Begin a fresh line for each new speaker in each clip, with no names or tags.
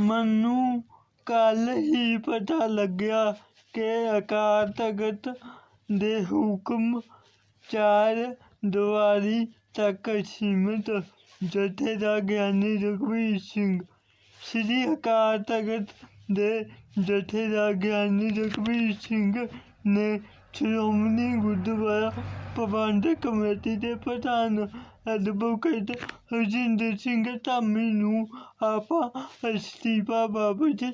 ਮੈਨੂੰ ਕੱਲ੍ਹ ਹੀ ਪਤਾ ਲੱਗਿਆ ਕਿ ਅਕਾਲ ਤਖਤ ਦੇ ਹੁਕਮ ਚਾਰ ਦੀਵਾਰੀ ਤੱਕ ਸੀਮਿਤ ਜਥੇਦਾਰ ਗਿਆਨੀ ਰਘੁਵੀਰ ਸਿੰਘ। ਸ੍ਰੀ ਅਕਾਲ ਤਖਤ ਦੇ ਜਥੇਦਾਰ ਗਿਆਨੀ ਰਘੁਵੀਰ ਸਿੰਘ ਨੇ ਸ਼੍ਰੋਮਣੀ ਗੁਰਦੁਆਰਾ ਪ੍ਰਬੰਧਕ ਕਮੇਟੀ ਦੇ ਪ੍ਰਧਾਨ ਐਡਵੋਕੇਟ ਹਰਜਿੰਦਰ ਸਿੰਘ ਧਾਮੀ ਨੂੰ ਆਪਾ ਅਸਤੀਫਾ ਬਾਬਤ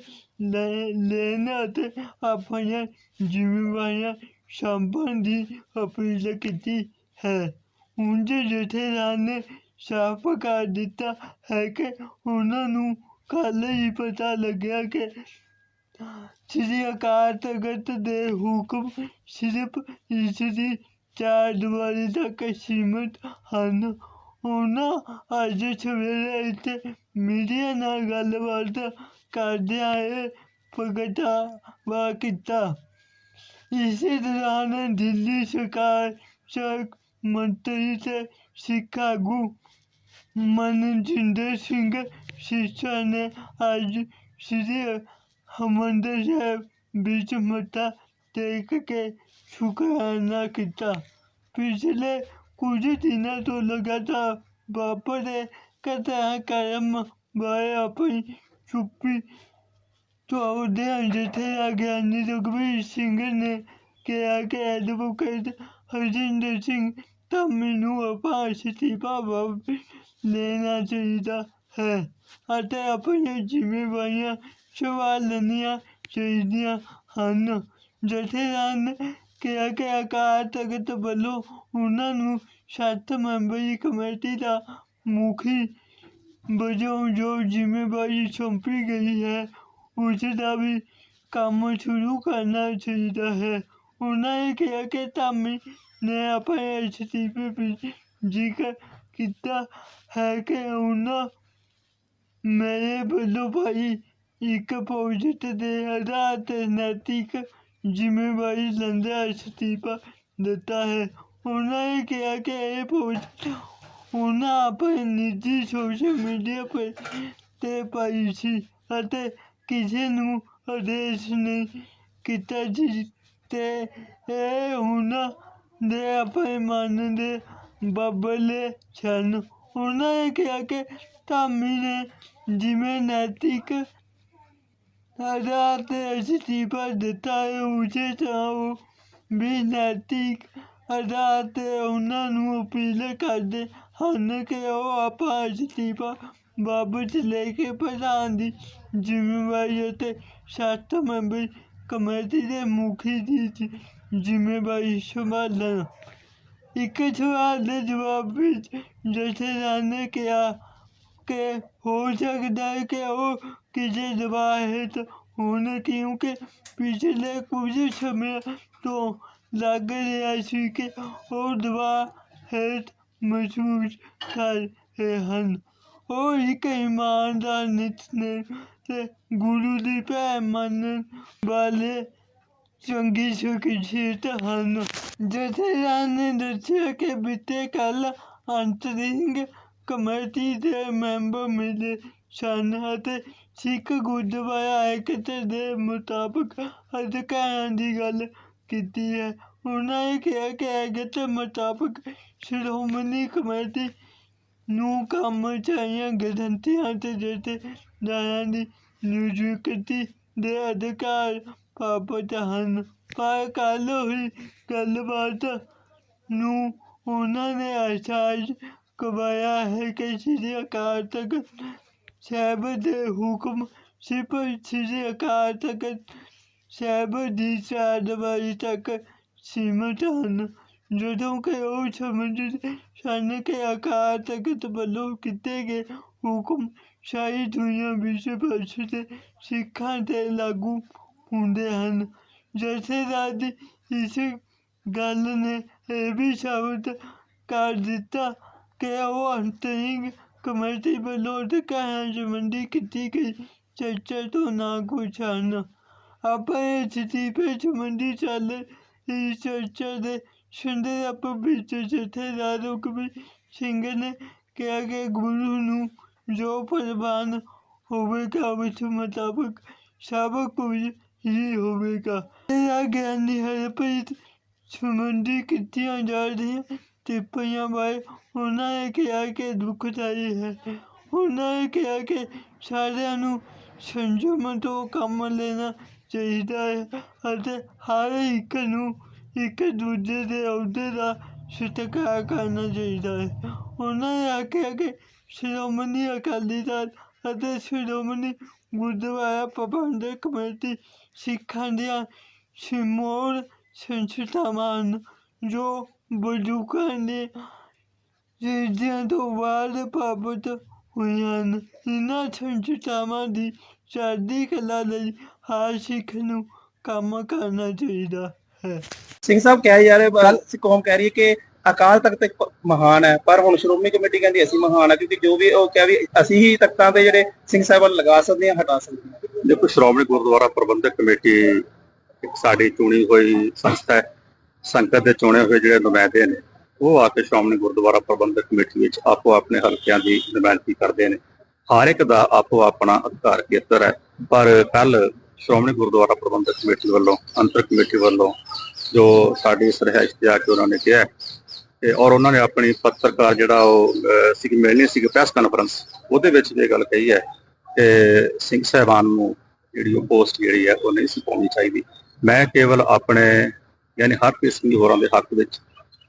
ਲੈ ਲੈਣ ਅਤੇ ਆਪਣੀਆਂ ਜ਼ਿੰਮੇਵਾਰੀਆਂ ਸੰਭਾਲਣ ਦੀ ਅਪੀਲ ਕੀਤੀ ਹੈ ਉਂਝ ਜਥੇਦਾਰ ਨੇ ਸਾਫ਼ ਕਰ ਦਿੱਤਾ ਹੈ ਕਿ ਉਹਨਾਂ ਨੂੰ ਕੱਲ੍ਹ ਹੀ ਪਤਾ ਲੱਗਿਆ ਕਿ ਸ੍ਰੀ ਅਕਾਲ ਤਖਤ ਦੇ ਹੁਕਮ ਸਿਰਫ ਇਸ ਦੀ ਚਾਰ ਦੀਵਾਰੀ ਤੱਕ ਸੀਮਿਤ ਹਨ। ਉਹਨਾਂ ਅੱਜ ਸਵੇਰੇ ਇੱਥੇ ਮੀਡੀਆ ਨਾਲ ਗੱਲਬਾਤ ਕਰਦਿਆਂ ਇਹ ਪ੍ਰਗਟਾਵਾ ਕੀਤਾ। ਇਸੇ ਦੌਰਾਨ ਦਿੱਲੀ ਸਰਕਾਰ ਸੜਕ ਮੰਤਰੀ ਤੇ ਸਿੱਖ ਆਗੂ ਮਨਜਿੰਦਰ ਸਿੰਘ ਸਿਰਸਾ ਨੇ ਅੱਜ ਸ੍ਰੀ ਹਰਿਮੰਦਰ ਸਾਹਿਬ ਵਿੱਚ ਮੱਥਾ ਟੇਕ ਕੇ ਸ਼ੁਕਰਾਨਾ ਕੀਤਾ। ਪਿਛਲੇ ਕੁਝ ਦਿਨਾਂ ਤੋਂ ਲਗਾਤਾਰ ਵਾਪਰੇ ਘਟਨਾਕ੍ਰਮ ਬਾਰੇ ਆਪਣੀ ਚੁੱਪੀ ਤੋੜਦਿਆਂ ਜਥੇਦਾਰ ਗਿਆਨੀ ਰਘਵੀਰ ਸਿੰਘ ਨੇ ਕਿਹਾ ਕਿ ਐਡਵੋਕੇਟ ਹਰਜਿੰਦਰ ਸਿੰਘ ਤਾਂ ਮੈਨੂੰ ਆਪਾਂ ਅਸਤੀਫਾ ਵਾਪਸ ਲੈਣਾ ਚਾਹੀਦਾ ਹੈ ਅਤੇ ਆਪਣੀਆਂ ਜ਼ਿੰਮੇਵਾਰੀਆਂ ਸੰਭਾਲਣੀਆਂ ਚਾਹੀਦੀਆਂ ਹਨ। ਜਥੇਦਾਰ ਨੇ ਕਿਹਾ ਕਿ ਅਕਾਲ ਤਖਤ ਵੱਲੋਂ ਉਹਨਾਂ ਨੂੰ ਸੱਤ ਮੈਂਬਰੀ ਕਮੇਟੀ ਦਾ ਮੁਖੀ ਵਜੋਂ ਜੋ ਜ਼ਿੰਮੇਵਾਰੀ ਸੌਂਪੀ ਗਈ ਹੈ, ਉਸ ਦਾ ਵੀ ਕੰਮ ਸ਼ੁਰੂ ਕਰਨਾ ਚਾਹੀਦਾ ਹੈ। ਉਹਨਾਂ ਨੇ ਕਿਹਾ ਕਿ ਧਾਮੀ ਨੇ ਆਪਣੇ ਅਸਤੀਫੇ ਵਿੱਚ ਜ਼ਿਕਰ ਕੀਤਾ ਹੈ ਕਿ ਉਹਨਾਂ ਮੇਰੇ ਵੱਲੋਂ ਭਾਈ ਇੱਕ ਪ੍ਰੋਜੈਕਟ ਦੇ ਆਧਾਰ ਤੇ ਨੈਤਿਕ ਜ਼ਿੰਮੇਵਾਰੀ ਲੈਂਦਿਆਂ ਅਸਤੀਫਾ ਦਿੱਤਾ ਹੈ। ਉਹਨਾਂ ਨੇ ਕਿਹਾ ਕਿ ਇਹ ਪੋਸਟ ਉਹਨਾਂ ਆਪਣੇ ਨਿੱਜੀ ਸੋਸ਼ਲ ਮੀਡੀਆ ਪੇ ਤੇ ਪਾਈ ਸੀ ਅਤੇ ਕਿਸੇ ਨੂੰ ਆਦੇਸ਼ ਨਹੀਂ ਕੀਤਾ ਜੀ ਤੇ ਇਹ ਉਹਨਾਂ ਦੇ ਆਪਣੇ ਮਨ ਦੇ ਬਬਲੇ ਸਨ। ਉਹਨਾਂ ਨੇ ਕਿਹਾ ਕਿ ਧਾਮੀ ਨੇ ਜਿਵੇਂ ਨੈਤਿਕ ਆਧਾਰ ਤੇ ਅਸਤੀਫਾ ਦਿੱਤਾ ਹੈ ਉਸੇ ਤਰ੍ਹਾਂ ਉਹ ਵੀ ਨੈਤਿਕ ਆਧਾਰ ਤੇ ਉਹਨਾਂ ਨੂੰ ਅਪੀਲ ਕਰਦੇ ਹਨ ਕਿ ਉਹ ਆਪਣਾ ਅਸਤੀਫਾ ਵਾਪਸ ਲੈ ਕੇ ਪ੍ਰਧਾਨ ਦੀ ਜ਼ਿੰਮੇਵਾਰੀ ਅਤੇ ਸੱਤ ਮੈਂਬਰੀ ਕਮੇਟੀ ਦੇ ਮੁਖੀ ਦੀ ਜ਼ਿੰਮੇਵਾਰੀ ਸੰਭਾਲਣ ਇੱਕ ਸਵਾਲ ਦੇ ਜਵਾਬ ਵਿੱਚ ਜਥੇਦਾਰ ਨੇ ਕਿਹਾ ਕਿ ਹੋ ਸਕਦਾ ਹੈ ਕਿ ਉਹ ਕਿਸੇ ਦਬਾਅ ਹੇਠ ਹੋਣ ਕਿਉਂਕਿ ਪਿਛਲੇ ਕੁਝ ਸਮੇਂ ਤੋਂ ਲੱਗ ਰਿਹਾ ਸੀ ਕਿ ਉਹ ਦਬਾਅ ਹੇਠ ਮਹਿਸੂਸ ਕਰ ਰਹੇ ਹਨ ਉਹ ਇੱਕ ਇਮਾਨਦਾਰ ਨਿਤਨੇਮ ਤੇ ਗੁਰੂ ਦੀ ਭੈ ਮੰਨਣ ਵਾਲੇ ਚੰਗੀ ਸ਼ਖਸੀਅਤ ਹਨ ਜਥੇਦਾਰ ਨੇ ਦੱਸਿਆ ਕਿ ਬੀਤੇ ਕੱਲ ਅੰਤਰਿੰਗ ਕਮੇਟੀ ਦੇ ਮੈਂਬਰ ਮਿਲੇ ਸਨ ਅਤੇ ਸਿੱਖ ਗੁਰਦੁਆਰਾ ਐਕਟ ਦੇ ਮੁਤਾਬਕ ਅਧਿਕਾਰਾਂ ਦੀ ਗੱਲ ਕੀਤੀ ਹੈ। ਉਹਨਾਂ ਨੇ ਕਿਹਾ ਕਿ ਐਕਟ ਮੁਤਾਬਕ ਸ਼੍ਰੋਮਣੀ ਕਮੇਟੀ ਨੂੰ ਕੰਮ ਚਾਹੀਆਂ ਗਰੰਟੀਆਂ ਤੇ ਜਥੇਦਾਰਾਂ ਦੀ ਨਿਯੁਕਤੀ ਦੇ ਅਧਿਕਾਰ ਪ੍ਰਾਪਤ ਹਨ। ਪਰ ਕੱਲ ਹੋਈ ਗੱਲਬਾਤ ਨੂੰ ਉਹਨਾਂ ਨੇ ਅਹਿਸਾਸ ਕਰਵਾਇਆ ਹੈ ਕਿ ਸ੍ਰੀ ਅਕਾਲ ਤਖਤ ਸਾਹਿਬ ਦੇ ਹੁਕਮ ਸਿਰਫ ਸ੍ਰੀ ਅਕਾਲ ਤਖਤ ਸਾਹਿਬ ਦੀ ਚਾਰ ਤੱਕ ਸੀਮਿਤ ਹਨ। ਜਦੋਂ ਕਿ ਉਹ ਸਮਝਦੇ ਸਨ ਕਿ ਅਕਾਲ ਤਖਤ ਵੱਲੋਂ ਕੀਤੇ ਗਏ ਹੁਕਮ ਸਾਰੀ ਦੁਨੀਆ ਵਿੱਚ ਬਸਦੇ ਸਿੱਖਾਂ ਤੇ ਲਾਗੂ ਹੁੰਦੇ ਹਨ। ਜਥੇਦਾਰ ਦੀ ਇਸ ਗੱਲ ਨੇ ਇਹ ਵੀ ਸਾਬਤ ਕਰ ਦਿੱਤਾ ਕਿ ਉਹ ਅੰਤਰਿੰਗ ਕਮੇਟੀ ਵੱਲੋਂ ਅਧਿਕਾਰਾਂ ਸੰਬੰਧੀ ਕੀਤੀ ਗਈ ਚਰਚਾ ਤੋਂ ਨਾ ਖੁਸ਼ ਹਨ ਆਪਣੇ ਅਸਤੀਫੇ ਸੰਬੰਧੀ ਚੱਲ ਰਹੀ ਚਰਚਾ ਦੇ ਸੰਦਰਭ ਵਿੱਚ ਜਥੇਦਾਰ ਰਘੁਵੀਰ ਸਿੰਘ ਨੇ ਕਿਹਾ ਕਿ ਗੁਰੂ ਨੂੰ ਜੋ ਪ੍ਰਵਾਨ ਹੋਵੇਗਾ, ਉਸ ਮੁਤਾਬਕ ਸਭ ਕੁਝ ਹੀ ਹੋਵੇਗਾ। ਮੇਰਾ ਗਿਆਨੀ ਹਰਪ੍ਰੀਤ ਸੰਬੰਧੀ ਕੀਤੀਆਂ ਜਾ ਰਹੀਆਂ ਟਿੱਪਣੀਆਂ ਬਾਰੇ ਉਹਨਾਂ ਨੇ ਕਿਹਾ ਕਿ ਦੁਖਦਾਈ ਹੈ। ਉਹਨਾਂ ਨੇ ਕਿਹਾ ਕਿ ਸਾਰਿਆਂ ਨੂੰ ਸੰਜਮ ਤੋਂ ਕੰਮ ਲੈਣਾ ਚਾਹੀਦਾ ਹੈ ਅਤੇ ਹਰ ਇੱਕ ਨੂੰ ਇੱਕ ਦੂਜੇ ਦੇ ਅਹੁਦੇ ਦਾ ਸਤਿਕਾਰ ਕਰਨਾ ਚਾਹੀਦਾ ਹੈ। ਉਹਨਾਂ ਨੇ ਆਖਿਆ ਕਿ ਸ਼੍ਰੋਮਣੀ ਅਕਾਲੀ ਦਲ ਅਤੇ ਸ਼੍ਰੋਮਣੀ ਗੁਰਦੁਆਰਾ ਪ੍ਰਬੰਧਕ ਕਮੇਟੀ ਸਿੱਖਾਂ ਦੀਆਂ ਸਿਮੋਰ ਸੰਸਥਾਵਾਂ ਹਨ, ਜੋ ਬਜ਼ੁਰਗਾਂ ਦੇ ਜੀਜਿਆਂ ਤੋਂ ਬਾਅਦ ਪ੍ਰਾਪਤ ਹੋਈਆਂ ਹਨ। ਇਹਨਾਂ ਸੰਸਥਾਵਾਂ ਦੀ ਚੜ੍ਹਦੀ ਕਲਾ ਲਈ ਹਰ ਸਿੱਖ ਨੂੰ ਕੰਮ ਕਰਨਾ ਚਾਹੀਦਾ ਹੈ।
ਸਿੰਘ ਸਾਹਿਬ ਕਹਿ ਜਾ ਰਹੇ ਕੱਲ ਕੌਮ ਕਹਿ ਰਹੀ ਹੈ ਕਿ ਅਕਾਲ ਤਖਤ ਇੱਕ ਮਹਾਨ ਹੈ ਪਰ ਹੁਣ ਸ਼੍ਰੋਮਣੀ ਕਮੇਟੀ ਕਹਿੰਦੀ ਅਸੀਂ ਮਹਾਨ ਹੈ ਕਿਉਂਕਿ ਜੋ ਵੀ ਉਹ ਕਿਹਾ ਵੀ ਅਸੀਂ ਹੀ ਤਖਤਾਂ ਤੇ ਜਿਹੜੇ ਸਿੰਘ ਸਾਹਿਬਾਨ ਲਗਾ ਸਕਦੇ ਹਾਂ ਹਟਾ ਸਕਦੇ ਹਾਂ।
ਦੇਖੋ ਸ਼੍ਰੋਮਣੀ ਗੁਰਦੁਆਰਾ ਪ੍ਰਬੰਧਕ ਕਮੇਟੀ ਇੱਕ ਸਾਡੀ ਚੁਣੀ ਹੋਈ ਸੰਸਥਾ ਹੈ। ਸੰਗਤ ਦੇ ਚੁਣੇ ਹੋਏ ਜਿਹੜੇ ਨੁਮਾਇੰਦੇ ਨੇ ਉਹ ਆ ਕੇ ਸ਼੍ਰੋਮਣੀ ਗੁਰਦੁਆਰਾ ਪ੍ਰਬੰਧਕ ਕਮੇਟੀ ਵਿੱਚ ਆਪੋ ਆਪਣੇ ਹਲਕਿਆਂ ਦੀ ਨੁਮਾਇੰਦਗੀ ਕਰਦੇ ਨੇ। ਹਰ ਇੱਕ ਦਾ ਆਪੋ ਆਪਣਾ ਅਧਿਕਾਰ ਖੇਤਰ ਹੈ। ਪਰ ਕੱਲ ਸ਼੍ਰੋਮਣੀ ਗੁਰਦੁਆਰਾ ਪ੍ਰਬੰਧਕ ਕਮੇਟੀ ਵੱਲੋਂ ਅੰਤਰ ਕਮੇਟੀ ਵੱਲੋਂ ਜੋ ਸਾਡੀ ਸਰਹਾਇਸ਼ ਤੇ ਆ ਕੇ ਉਹਨਾਂ ਨੇ ਕਿਹਾ ਤੇ ਔਰ ਉਹਨਾਂ ਨੇ ਆਪਣੀ ਪੱਤਰਕਾਰ ਜਿਹੜਾ ਉਹ ਅਹ, ਸੀ ਮਿਲਣੀ ਸੀ ਪ੍ਰੈਸ ਕਾਨਫਰੰਸ ਉਹਦੇ ਵਿੱਚ ਇਹ ਗੱਲ ਕਹੀ ਹੈ ਕਿ ਸਿੰਘ ਸਾਹਿਬਾਨ ਨੂੰ ਜਿਹੜੀ ਉਹ ਪੋਸਟ ਜਿਹੜੀ ਹੈ ਉਹ ਨਹੀਂ ਸੀ ਪਾਉਣੀ ਚਾਹੀਦੀ। ਮੈਂ ਕੇਵਲ ਆਪਣੇ ਯਾਨੀ ਹਰਪ੍ਰੀਤ ਸਿੰਘ ਹੋਰਾਂ ਦੇ ਹੱਕ ਵਿੱਚ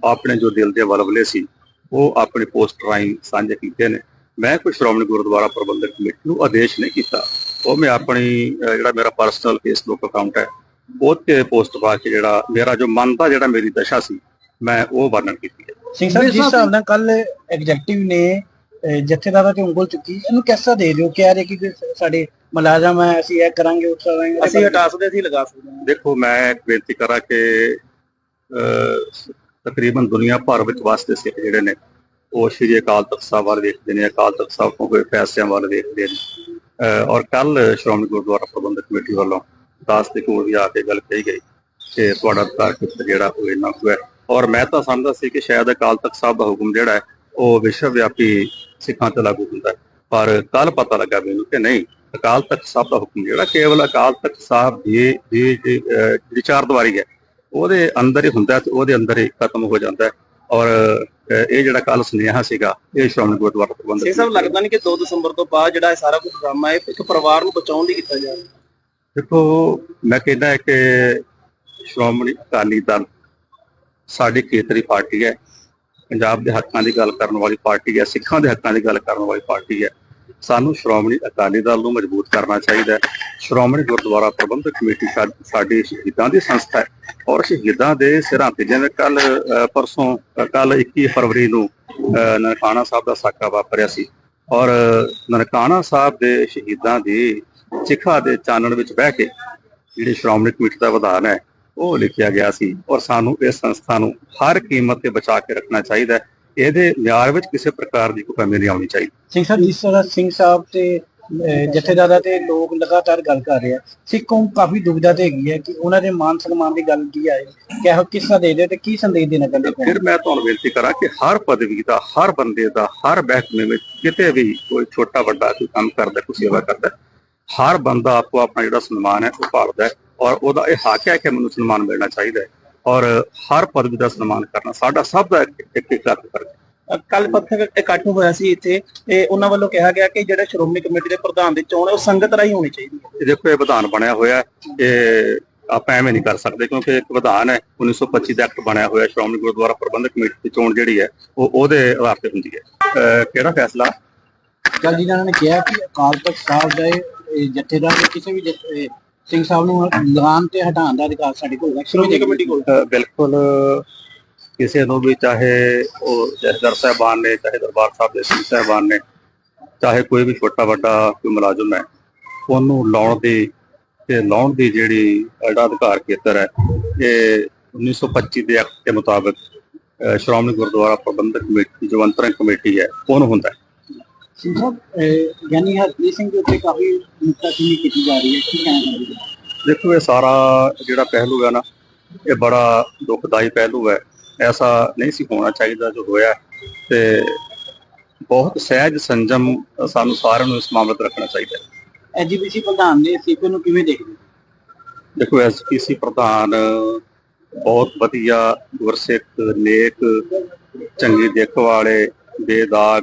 ਆਪਣੇ ਜੋ ਦਿਲ ਦੇ ਵਲਵਲੇ ਸੀ, ਉਹ ਆਪਣੀ ਪੋਸਟ ਰਾਹੀਂ ਸਾਂਝੇ ਕੀਤੇ ਨੇ। ਮੈਂ ਕੋਈ ਸ਼੍ਰੋਮਣੀ ਗੁਰਦੁਆਰਾ ਪ੍ਰਬੰਧਕ ਕਮੇਟੀ ਨੂੰ ਆਦੇਸ਼ ਨਹੀਂ ਕੀਤਾ। ਉਹ ਮੈਂ ਆਪਣੀ ਜਿਹੜਾ ਮੇਰਾ ਪਰਸਨਲ ਫੇਸਬੁੱਕ ਅਕਾਊਂਟ ਹੈ ਉਹ ਤੇ ਪੋਸਟ ਪਾ ਕੇ ਜਿਹੜਾ ਮੇਰਾ ਜੋ ਮਨ ਦਾ ਜਿਹੜਾ ਮੇਰੀ ਦਸ਼ਾ ਸੀ, ਮੈਂ ਉਹ ਵਰਣਨ ਕੀਤੀ ਹੈ।
ਸਿੰਘ ਸਾਹਿਬ, ਜਿਸ ਹਿਸਾਬ ਨਾਲ ਕੱਲ ਐਗਜ਼ੈਕਟਿਵ ਨੇ ਜਥੇਦਾਰਾਂ ਤੇ ਉਂਗਲ ਚੁੱਕੀ, ਇਹਨੂੰ ਕਿਹਦਾ ਦੇ ਦਿਓ ਕਹਿ ਰਹੇ ਕਿ ਸਾਡੇ ਮੁਲਾਜ਼ਮ ਹੈ ਅਸੀਂ ਇਹ ਕਰਾਂਗੇ ਉਹ ਕਰਾਂਗੇ। ਅਸੀਂ ਹਟਾ ਸਕਦੇ ਅਸੀਂ ਲਗਾ ਸਕਦੇ ਹਾਂ।
ਦੇਖੋ ਮੈਂ ਇੱਕ ਬੇਨਤੀ ਕਰਾਂ ਕਿ ਅਹ, ਤਕਰੀਬਨ ਦੁਨੀਆ ਭਰ ਵਿੱਚ ਵਸਦੇ ਸਿੱਖ ਜਿਹੜੇ ਨੇ ਉਹ ਸ਼੍ਰੀ ਅਕਾਲ ਤਖਤ ਸਾਹਿਬ ਵੱਲ ਵੇਖਦੇ ਨੇ ਅਕਾਲ ਤਖਤ ਸਾਹਿਬ ਤੋਂ ਹੋਏ ਫੈਸਲਿਆਂ ਵੱਲ ਵੇਖਦੇ ਨੇ। ਅਹ, ਔਰ ਕੱਲ ਸ਼੍ਰੋਮਣੀ ਗੁਰਦੁਆਰਾ ਪ੍ਰਬੰਧਕ ਕਮੇਟੀ ਵੱਲੋਂ ਦਾਸ ਦੇ ਕੋਲ ਵੀ ਆ ਕੇ ਗੱਲ ਕਹੀ ਗਈ ਕਿ ਤੁਹਾਡਾ ਅਧਿਕਾਰ ਖੇਤਰ ਜਿਹੜਾ ਉਹ ਇੰਨਾ ਕੁ ਹੈ। ਔਰ ਮੈਂ ਤਾਂ ਸਮਝਦਾ ਸੀ ਕਿ ਸ਼ਾਇਦ ਅਕਾਲ ਤਖਤ ਸਾਹਿਬ ਦਾ ਹੁਕਮ ਜਿਹੜਾ ਹੈ ਉਹ ਵਿਸ਼ਵ ਵਿਆਪੀ ਸਿੱਖਾਂ ਤੇ ਲਾਗੂ ਹੁੰਦਾ ਹੈ। ਪਰ ਕੱਲ ਪਤਾ ਲੱਗਾ ਮੈਨੂੰ ਕਿ ਨਹੀਂ ਅਕਾਲ ਤਖਤ ਸਾਹਿਬ ਦਾ ਹੁਕਮ ਜਿਹੜਾ ਕੇਵਲ ਅਕਾਲ ਤਖਤ ਸਾਹਿਬ ਦੀ ਦੀ ਜਿਹੜੀ ਚਾਰ ਦੀਵਾਰੀ ਹੈ ਉਹਦੇ ਅੰਦਰ ਹੀ ਹੁੰਦਾ ਤੇ ਉਹਦੇ ਅੰਦਰ ਹੀ ਖਤਮ ਹੋ ਜਾਂਦਾ ਔਰ ਇਹ ਜਿਹੜਾ ਕੱਲ ਸੁਨੇਹਾ ਸੀਗਾ ਇਹ ਸ਼੍ਰੋਮਣੀ ਗੁਰਦੁਆਰਾ ਪ੍ਰਬੰਧਕ
ਸਿੰਘ ਸਾਹਿਬ ਲੱਗਦਾ ਨਹੀਂ ਕਿ 2 ਦਸੰਬਰ ਤੋਂ ਬਾਅਦ ਜਿਹੜਾ ਇਹ ਸਾਰਾ ਕੁਝ ਡਰਾਮਾ ਹੈ ਇੱਕ ਪਰਿਵਾਰ ਨੂੰ ਬਚਾਉਣ ਲਈ ਕੀਤਾ ਜਾ ਰਿਹਾ
ਦੇਖੋ ਮੈਂ ਕਹਿੰਦਾ ਕਿ ਸ਼੍ਰੋਮਣੀ ਅਕਾਲੀ ਦਲ ਸਾਡੀ ਖੇਤਰੀ ਪਾਰਟੀ ਹੈ। ਪੰਜਾਬ ਦੇ ਹੱਕਾਂ ਦੀ ਗੱਲ ਕਰਨ ਵਾਲੀ ਪਾਰਟੀ ਹੈ ਸਿੱਖਾਂ ਦੇ ਹੱਕਾਂ ਦੀ ਗੱਲ ਕਰਨ ਵਾਲੀ ਪਾਰਟੀ ਹੈ। ਸਾਨੂੰ ਸ਼੍ਰੋਮਣੀ ਅਕਾਲੀ ਦਲ ਨੂੰ ਮਜ਼ਬੂਤ ਕਰਨਾ ਚਾਹੀਦਾ ਹੈ। ਸ਼੍ਰੋਮਣੀ ਗੁਰਦੁਆਰਾ ਪ੍ਰਬੰਧਕ ਕਮੇਟੀ ਸਾ- ਸਾਡੀ ਸ਼ਹੀਦਾਂ ਦੀ ਸੰਸਥਾ ਹੈ ਔਰ ਸ਼ਹੀਦਾਂ ਦੇ ਸਿਰਾਂ ਤੇ ਜਿਵੇਂ ਕੱਲ ਪਰਸੋਂ ਕੱਲ 21 ਫਰਵਰੀ ਨੂੰ ਅਹ, ਨਨਕਾਣਾ ਸਾਹਿਬ ਦਾ ਸਾਕਾ ਵਾਪਰਿਆ ਸੀ ਔਰ ਨਨਕਾਣਾ ਸਾਹਿਬ ਦੇ ਸ਼ਹੀਦਾਂ ਦੀ ਚਿਖਾ ਦੇ ਚਾਨਣ ਵਿੱਚ ਬਹਿ ਕੇ ਜਿਹੜੀ ਸ਼੍ਰੋਮਣੀ ਕਮੇਟੀ ਦਾ ਵਿਧਾਨ ਹੈ ਉਹ ਲਿਖਿਆ ਗਿਆ ਸੀ ਔਰ ਸਾਨੂੰ ਇਸ ਸੰਸਥਾ ਨੂੰ ਹਰ ਕੀਮਤ ਤੇ ਬਚਾ ਕੇ ਰੱਖਣਾ ਚਾਹੀਦਾ ਹੈ। ਇਹਦੇ ਮਿਆਰ ਵਿੱਚ ਕਿਸੇ ਪ੍ਰਕਾਰ ਦੀ ਕੋਈ ਕਮੀ ਨਹੀਂ ਆਉਣੀ ਚਾਹੀਦੀ।
ਸਿੰਘ ਸਾਹਿਬ ਜਿਸ ਤਰ੍ਹਾਂ ਸਿੰਘ ਸਾਹਿਬ ਤੇ ਜਥੇਦਾਰਾਂ ਤੇ ਲੋਕ ਲਗਾਤਾਰ ਗੱਲ ਕਰ ਰਹੇ ਆ ਸਿੱਖ ਕੌਮ ਕਾਫੀ ਦੁਬਿਧਾ ਤੇ ਹੈਗੀ ਹੈ ਕਿ ਉਹਨਾਂ ਦੇ ਮਾਨ ਸਨਮਾਨ ਦੀ ਗੱਲ ਕੀ ਆਏ ਕਿਹੋ ਕਿਸਾ ਦੇ ਦੇ ਤੇ ਕੀ ਸੰਦੇਸ਼ ਦੇਣਾ ਚਾਹੁੰਦੇ ਹੋ
ਫਿਰ ਮੈਂ ਤੁਹਾਨੂੰ ਬੇਨਤੀ ਕਰਾਂ ਕਿ ਹਰ ਪਦਵੀ ਦਾ ਹਰ ਬੰਦੇ ਦਾ ਹਰ ਮਹਿਕਮੇ ਵਿੱਚ ਕਿਤੇ ਵੀ ਕੋਈ ਛੋਟਾ ਵੱਡਾ ਕੋਈ ਕੰਮ ਕਰਦਾ ਕੋਈ ਸੇਵਾ ਕਰਦਾ ਹਰ ਬੰਦਾ ਆਪੋ ਆਪਣਾ ਜਿਹੜਾ ਸਨਮਾਨ ਹੈ ਉਹ ਭਾਲਦਾ ਔਰ ਉਹਦਾ ਇਹ ਹੱਕ ਹੈ ਕਿ ਮੈਨੂੰ ਸਨਮਾਨ ਮਿਲਣਾ ਚਾਹੀਦਾ ਹੈ। ਔਰ ਹਰ ਪਦਵੀ ਦਾ ਸਨਮਾਨ ਕਰਨਾ ਸਾਡਾ ਸਭ ਦਾ ਇੱਕ ਇੱਕ ਹੱਕ ਹੈ।
ਕੱਲ ਪੱਥਰ ਇਕੱਠ ਹੋਇਆ ਸੀ ਇੱਥੇ ਤੇ ਉਹਨਾਂ ਵੱਲੋਂ ਕਿਹਾ ਗਿਆ ਕਿ ਜਿਹੜਾ ਸ਼੍ਰੋਮਣੀ ਕਮੇਟੀ ਦੇ ਪ੍ਰਧਾਨ ਦੀ ਚੋਣ ਹੈ ਉਹ ਸੰਗਤ ਰਾਹੀਂ ਹੋਣੀ ਚਾਹੀਦੀ ਹੈ।
ਦੇਖੋ ਇਹ ਵਿਧਾਨ ਬਣਿਆ ਹੋਇਆ ਹੈ, ਇਹ ਆਪਾਂ ਐਵੇਂ ਨਹੀਂ ਕਰ ਸਕਦੇ ਕਿਉਂਕਿ ਇੱਕ ਵਿਧਾਨ ਹੈ 1925 ਦਾ ਐਕਟ ਬਣਿਆ ਹੋਇਆ ਸ਼੍ਰੋਮਣੀ ਗੁਰਦੁਆਰਾ ਪ੍ਰਬੰਧਕ ਕਮੇਟੀ ਦੀ ਚੋਣ ਜਿਹੜੀ ਹੈ ਉਹ ਉਹਦੇ ਆਧਾਰ ਤੇ ਹੁੰਦੀ ਹੈ। ਕਿਹੜਾ ਫੈਸਲਾ?
ਕੱਲ ਜਿਨ੍ਹਾਂ ਨੇ ਕਿਹਾ ਕਿ ਅਕਾਲ ਤਖਤ ਸਾਹਿਬ ਦਾ ਜਥੇਦਾਰ ਕਿਸੇ ਵੀ ਸਿੰਘ ਸਾਹਿਬ ਨੂੰ ਲਗਾਨ ਤੇ ਹਟਾਉਣ ਦਾ ਅਧਿਕਾਰ ਸਾਡੇ ਕੋਲ ਹੈ। ਸ਼੍ਰੋਮਣੀ ਕਮੇਟੀ ਕੋਲ।
ਬਿਲਕੁਲ ਕਿਸੇ ਨੂੰ ਵੀ ਚਾਹੇ ਉਹ ਜਥੇਦਾਰ ਸਾਹਿਬਾਨ ਨੇ ਚਾਹੇ ਦਰਬਾਰ ਸਾਹਿਬ ਦੇ ਸਿੰਘ ਸਾਹਿਬਾਨ ਨੇ ਚਾਹੇ ਕੋਈ ਵੀ ਛੋਟਾ ਵੱਡਾ ਕੋਈ ਮੁਲਾਜ਼ਮ ਹੈ ਉਹਨੂੰ ਲਾਉਣ ਦੀ ਤੇ ਲਾਉਣ ਦੀ ਜਿਹੜੀ ਜਿਹੜਾ ਅਧਿਕਾਰ ਖੇਤਰ ਹੈ ਇਹ 1925 ਦੇ ਐਕਟ ਦੇ ਮੁਤਾਬਕ ਸ਼੍ਰੋਮਣੀ ਗੁਰਦੁਆਰਾ ਪ੍ਰਬੰਧਕ ਕਮੇਟੀ ਜੋ ਅੰਤਰੰਗ ਕਮੇਟੀ ਹੈ ਉਹਨੂੰ ਹੁੰਦਾ ਹੈ?
ਸਿੰਘ ਸਾਹਿਬ ਹਰਪ੍ਰੀਤ ਸਿੰਘ ਦੇ ਉੱਤੇ ਕਾਫੀ ਨੁਕਤਾਚੀਨੀ ਕੀਤੀ ਜਾ ਰਹੀ ਹੈ ਕੀ ਕਹਿਣਾ ਚਾਹੁੰਦੇ ਹੋ
ਦੇਖੋ ਇਹ ਸਾਰਾ ਜਿਹੜਾ ਪਹਿਲੂ ਹੈ ਨਾ ਇਹ ਬੜਾ ਦੁਖਦਾਈ ਪਹਿਲੂ ਹੈ। ਐਸਾ ਨਹੀਂ ਸੀ ਹੋਣਾ ਚਾਹੀਦਾ ਜੋ ਹੋਇਆ। ਤੇ ਬਹੁਤ ਸਹਿਜ ਸੰਜਮ ਸਾਨੂੰ ਸਾਰਿਆਂ ਨੂੰ ਇਸ ਮਾਮਲੇ ਤੇ ਰੱਖਣਾ ਚਾਹੀਦਾ ਹੈ।
ਐਜੀਪੀਸੀ ਪ੍ਰਧਾਨ ਨੇ ਅਸਤੀਫੇ ਨੂੰ ਕਿਵੇਂ ਦੇਖਦੇ?
ਦੇਖੋ ਐਸਪੀਸੀ ਪ੍ਰਧਾਨ ਬਹੁਤ ਵਧੀਆ ਗੁਰਸਿੱਖ ਨੇਕ ਚੰਗੀ ਦਿੱਖ ਵਾਲੇ ਬੇਦਾਗ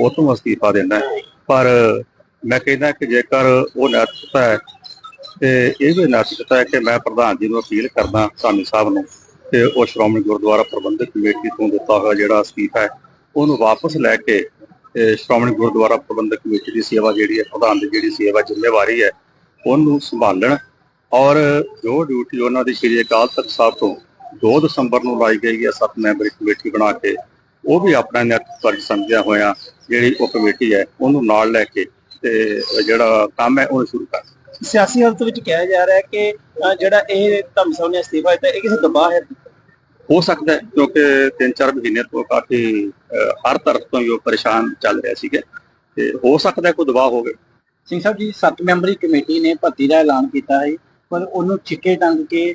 ਉਹ ਤੋਂ ਅਸਤੀਫਾ ਦੇਣਾ ਪਰ ਮੈਂ ਕਹਿੰਦਾ ਕਿ ਜੇਕਰ ਉਹ ਨੈਤਿਕਤਾ ਹੈ, ਤੇ ਇਹ ਵੀ ਨੈਤਿਕਤਾ ਹੈ ਕਿ ਮੈਂ ਪ੍ਰਧਾਨ ਜੀ ਨੂੰ ਅਪੀਲ ਕਰਦਾ ਧਾਨੀ ਸਾਹਿਬ ਨੂੰ ਕਿ ਉਹ ਸ਼੍ਰੋਮਣੀ ਗੁਰਦੁਆਰਾ ਪ੍ਰਬੰਧਕ ਕਮੇਟੀ ਤੋਂ ਦਿੱਤਾ ਹੋਇਆ ਜਿਹੜਾ ਅਸਤੀਫਾ ਹੈ, ਉਹਨੂੰ ਵਾਪਸ ਲੈ ਕੇ ਸ਼੍ਰੋਮਣੀ ਗੁਰਦੁਆਰਾ ਪ੍ਰਬੰਧਕ ਕਮੇਟੀ ਦੀ ਸੇਵਾ ਜਿਹੜੀ ਹੈ, ਪ੍ਰਧਾਨ ਦੀ ਜਿਹੜੀ ਸੇਵਾ ਜ਼ਿੰਮੇਵਾਰੀ ਹੈ, ਉਹਨੂੰ ਸੰਭਾਲਣ। ਔਰ ਜੋ ਡਿਊਟੀ ਉਹਨਾਂ ਦੀ ਸ਼੍ਰੀ ਅਕਾਲ ਤਖਤ ਸਾਹਿਬ ਤੋਂ 2 ਦਸੰਬਰ ਨੂੰ ਲਾਈ ਗਈ ਹੈ, ਸੱਤ ਮੈਂਬਰੀ ਕਮੇਟੀ ਬਣਾ ਕੇ ਉਹ ਵੀ ਆਪਣਾ ਨੈਤਿਕ ਫਰਜ਼ ਸਮਝਿਆ ਹੋਇਆ ਜਿਹੜੀ ਉਹ ਕਮੇਟੀ ਹੈ ਉਹਨੂੰ ਨਾਲ ਲੈ ਕੇ ਤੇ ਜਿਹੜਾ ਕੰਮ ਹੈ ਉਹ ਸ਼ੁਰੂ ਕਰ
ਸਿਆਸੀ ਹਾਲਤ ਵਿੱਚ ਕਿਹਾ ਜਾ ਰਿਹਾ ਹੈ ਕਿ ਜਿਹੜਾ ਇਹ ਧਮਸਾਉ ਨੇ ਅਸਤੀਫਾ ਦਿੱਤਾ ਇਹ ਕਿਸੇ ਦਬਾਅ ਹੈ?
ਹੋ ਸਕਦਾ ਹੈ ਕਿਉਂਕਿ 3-4 ਮਹੀਨੇ ਤੋਂ ਕਾਫੀ ਹਰ ਤਰਫ ਤੋਂ ਹੀ ਉਹ ਪਰੇਸ਼ਾਨ ਚੱਲ ਰਿਹਾ ਸੀਗਾ। ਤੇ ਹੋ ਸਕਦਾ ਕੋਈ ਦਬਾਅ ਹੋਵੇ।
ਸਿੰਘ ਸਾਹਿਬ ਜੀ ਸੱਤ ਮੈਂਬਰੀ ਕਮੇਟੀ ਨੇ ਭਰਤੀ ਦਾ ਐਲਾਨ ਕੀਤਾ ਹੈ ਪਰ ਉਹਨੂੰ ਛਿੱਕੇ ਟੰਗ ਕੇ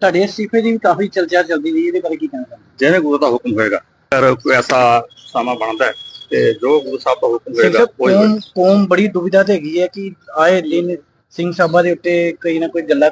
ਤੁਹਾਡੇ ਅਸਤੀਫੇ ਦੀ ਵੀ ਕਾਫੀ ਚਰਚਾ ਚੱਲਦੀ ਰਹੀ ਇਹਦੇ ਬਾਰੇ ਕੀ ਕਹਿਣਾ ਚਾਹੁੰਦੇ
ਜਿਵੇਂ ਗੁਰੂ ਦਾ ਹੁਕਮ ਹੋਏਗਾ ਪਰ ਕੋਈ ਐਸਾ ਸਮਾਂ ਬਣਦਾ ਹੈ ਤੇ ਜੋ ਗੁਰੂ ਸਾਹਿਬ ਦਾ ਹੁਕਮ ਹੋਏਗਾ ਹੋਏਗਾ।
ਕੌਮ ਬੜੀ ਦੁਵਿਧਾ ਤੇ ਹੈਗੀ ਹੈ ਕਿ ਆਏ ਦਿਨ ਸਿੰਘ ਸਾਹਿਬਾਂ ਦੇ ਉੱਤੇ ਕਈ ਨਾ ਕੋਈ ਗੱਲਾਂ